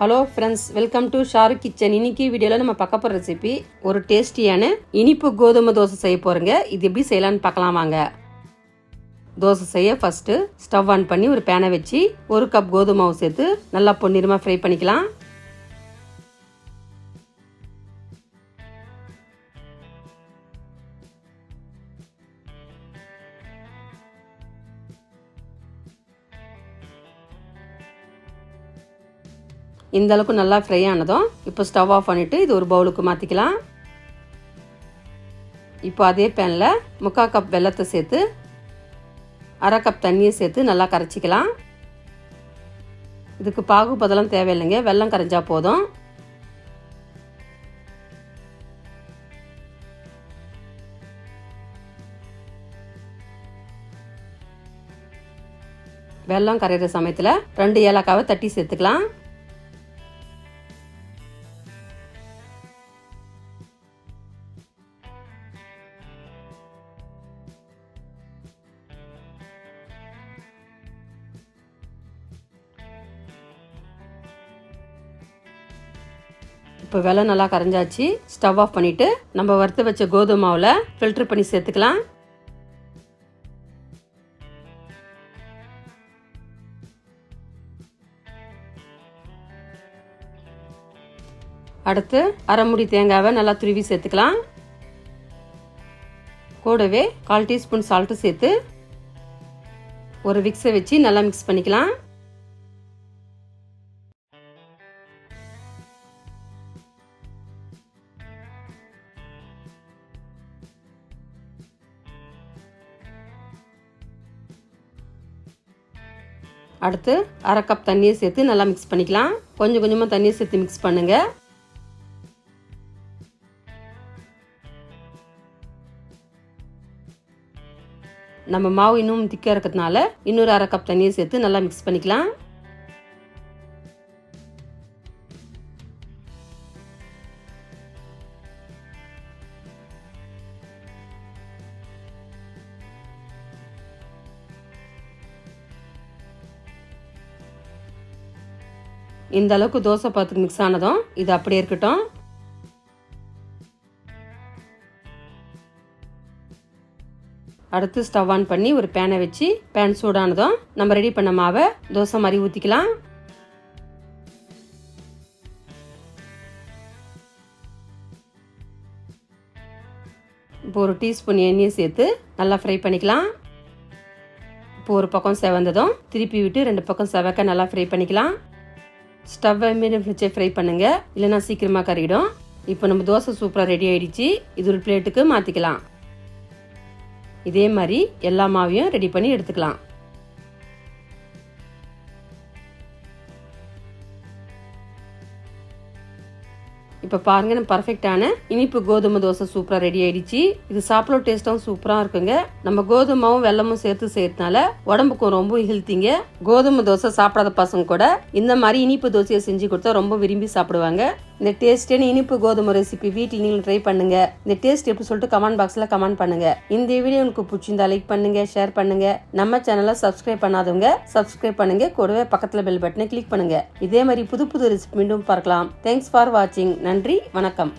Hello friends welcome to Sharu kitchen இன்னைக்கு வீடியோவில் நம்ம பார்க்க போகிற ரெசிபி ஒரு டேஸ்டியான இனிப்பு கோதுமை தோசை செய்ய போகிறோங்க இது எப்படி செய்யலாம்னு பார்க்கலாம் வாங்க. தோசை செய்ய ஃபஸ்ட்டு ஸ்டவ் ஆன் பண்ணி ஒரு பேனை வச்சு ஒரு கப் கோதுமை மாவு சேர்த்து நல்லா பொன்னிறமாக ஃப்ரை பண்ணிக்கலாம். இந்த அளவுக்கு நல்லா ஃப்ரை ஆனதும் இப்போ ஸ்டவ் ஆஃப் பண்ணிவிட்டு இது ஒரு பவுலுக்கு மாற்றிக்கலாம் இப்போ அதே பேனில் முக்கால் கப் வெள்ளத்தை சேர்த்து அரை கப் தண்ணியை சேர்த்து நல்லா கரைச்சிக்கலாம். இதுக்கு பாகு பதெல்லாம் தேவையில்லைங்க வெள்ளம் கரைஞ்சா போதும். வெள்ளம் கரையிற சமயத்தில் ரெண்டு ஏலக்காவை தட்டி சேர்த்துக்கலாம். இப்போ வெலை நல்லா கரைஞ்சாச்சு. ஸ்டவ் ஆஃப் பண்ணிவிட்டு நம்ம வறுத்து வச்ச கோதுமை மாவில் ஃபில்ட்ரு பண்ணி சேர்த்துக்கலாம். அடுத்து அரைமுடி தேங்காவை நல்லா துருவி சேர்த்துக்கலாம். கூடவே கால் டீஸ்பூன் சால்ட்டு சேர்த்து ஒரு விக்ஸை வச்சு நல்லா மிக்ஸ் பண்ணிக்கலாம். அடுத்து அரை கப் தண்ணியை சேர்த்து நல்லா மிக்ஸ் பண்ணிக்கலாம். கொஞ்சம் கொஞ்சமாக தண்ணியை சேர்த்து மிக்ஸ் பண்ணுங்க. நம்ம மாவு இன்னும் திக்காக இருக்கிறதுனால இன்னொரு அரை கப் தண்ணியை சேர்த்து நல்லா மிக்ஸ் பண்ணிக்கலாம். இந்த அளவுக்கு தோசை பாத்துக்கு மிக்ஸ் ஆனதும் இது அப்படியே இருக்கட்டும். அடுத்து ஸ்டவ் ஆன் பண்ணி ஒரு பேனை வச்சு பேன் சூடானதும் நம்ம ரெடி பண்ண மாவை தோசை மாதிரி ஊற்றிக்கலாம் இப்போ ஒரு டீஸ்பூன் எண்ணெயை சேர்த்து நல்லா ஃப்ரை பண்ணிக்கலாம். இப்போ ஒரு பக்கம் செவந்ததும் திருப்பி விட்டு ரெண்டு பக்கம் செவக்க நல்லா ஃப்ரை பண்ணிக்கலாம். ஸ்டவ்வை மீடியம் ஃப்ளிச்சை ஃப்ரை பண்ணுங்க. இல்லைன்னா சீக்கிரமாக கறிடும் இப்போ நம்ம தோசை சூப்பராக ரெடி ஆகிடுச்சு இது ஒரு பிளேட்டுக்கு மாற்றிக்கலாம் இதே மாதிரி எல்லா மாவையும் ரெடி பண்ணி எடுத்துக்கலாம். இப்போ பாருங்க நம்ம பர்ஃபெக்டான இனிப்பு கோதுமை தோசை சூப்பராக ரெடி ஆயிடுச்சு. இது சாப்பிட டேஸ்ட்டும் சூப்பராக இருக்குங்க. நம்ம கோதுமாவும் வெள்ளமும் சேர்த்து செய்யறதுனால உடம்புக்கும் ரொம்ப ஹெல்த்திங்க கோதுமை தோசை சாப்பிடாத பசங்க கூட இந்த மாதிரி இனிப்பு தோசையை செஞ்சு கொடுத்தா ரொம்ப விரும்பி சாப்பிடுவாங்க. இந்த டேஸ்டியான இனிப்பு கோதுமை ரெசிபி வீட்டில் நீங்களும் ட்ரை பண்ணுங்க. இந்த டேஸ்ட் எப்படி சொல்லிட்டு கமெண்ட் பாக்ஸில் கமெண்ட் பண்ணுங்க. இந்த வீடியோ உங்களுக்கு பிடிச்சிருந்தா லைக் பண்ணுங்க ஷேர் பண்ணுங்க. நம்ம சேனலை சப்ஸ்கிரைப் பண்ணாதவங்க சப்ஸ்கிரைப் பண்ணுங்க. கூடவே பக்கத்தில் பெல் பட்டனை கிளிக் பண்ணுங்க. இதே மாதிரி புது புது ரெசிபி மீண்டும் பார்க்கலாம். தேங்க்ஸ் ஃபார் வாட்சிங் நன்றி வணக்கம்.